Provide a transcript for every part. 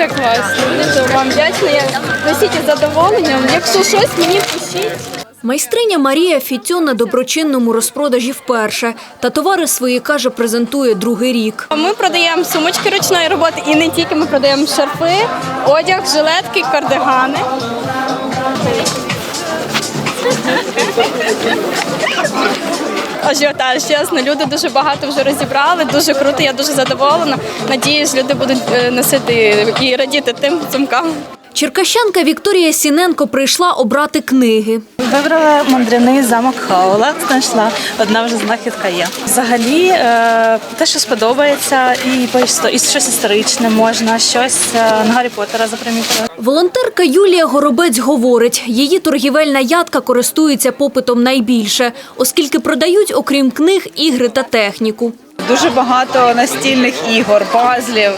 Дуже класно. Дуже вам вдячна. Я носіть із задоволенням. Якщо щось, мені пишіть. Майстриня Марія Фітьо на доброчинному розпродажі вперше. Та товари свої, каже, презентує другий рік. Ми продаємо сумочки ручної роботи і не тільки ми продаємо шарфи, одяг, жилетки, кардигани. Ажіотаж, чесно, люди дуже багато вже розібрали, дуже круто, я дуже задоволена. Надіюсь, люди будуть е, носити і радіти тим сумкам. Черкащанка Вікторія Сіненко прийшла обрати книги. Вибрала мандряний замок Хаула, знайшла. Одна вже знахідка є. Взагалі, е, те, що сподобається, і посто і щось історичне можна, щось е, на Гаррі Поттера запримітила. Волонтерка Юлія Горобець говорить, її торгівельна ядка користується попитом найбільше, оскільки продають, окрім книг, ігри та техніку. Дуже багато настільних ігор, пазлів.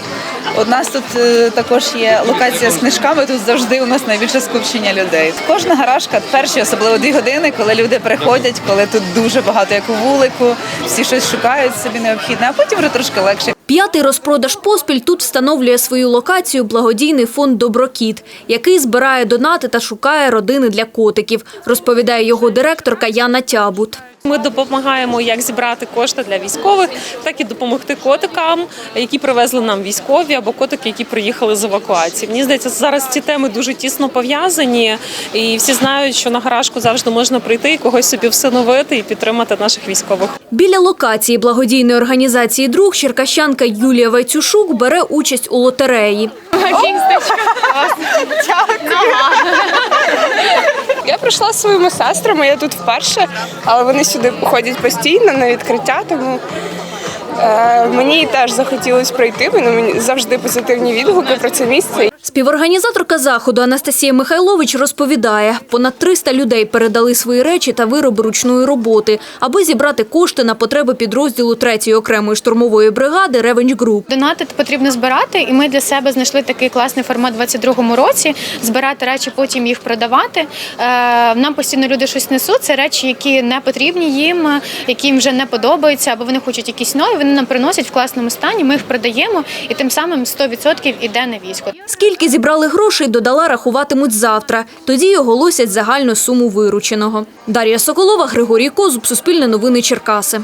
У нас тут е, також є локація з книжками. Тут завжди у нас найбільше скупчення людей. Кожна гаражка, перші, особливо дві години, коли люди приходять, коли тут дуже багато як у вулику, всі щось шукають собі необхідне, а потім вже трошки легше. П'ятий розпродаж поспіль тут встановлює свою локацію благодійний фонд Доброкіт, який збирає донати та шукає родини для котиків, розповідає його директорка Яна Тябут. Ми допомагаємо як зібрати кошти для військових, так і допомогти котикам, які привезли нам військові, або котики, які приїхали з евакуації. Мені здається, зараз ці теми дуже тісно пов'язані, і всі знають, що на гаражку завжди можна прийти і когось собі всиновити і підтримати наших військових. Біля локації благодійної організації «Друг» черкащанка Юлія Вайцюшук бере участь у лотереї. Я прийшла своїми сестрами, я тут вперше, але вони сюди ходять постійно на відкриття, тому е, мені теж захотілося прийти, бо мені завжди позитивні відгуки про це місце. Співорганізаторка заходу Анастасія Михайлович розповідає, понад 300 людей передали свої речі та вироби ручної роботи, аби зібрати кошти на потреби підрозділу 3-ї окремої штурмової бригади «Ревенж Груп». Донати потрібно збирати, і ми для себе знайшли такий класний формат у 22-му році. Збирати речі, потім їх продавати. Е, Нам постійно люди щось несуть. Це речі, які не потрібні їм, які їм вже не подобаються, або вони хочуть якісь нові. Вони нам приносять в класному стані. Ми їх продаємо, і тим самим 100% іде на військо. Скільки зібрали грошей, додала, рахуватимуть завтра. Тоді оголосять загальну суму вирученого. Дар'я Соколова, Григорій Козуб, Суспільне новини Черкаси.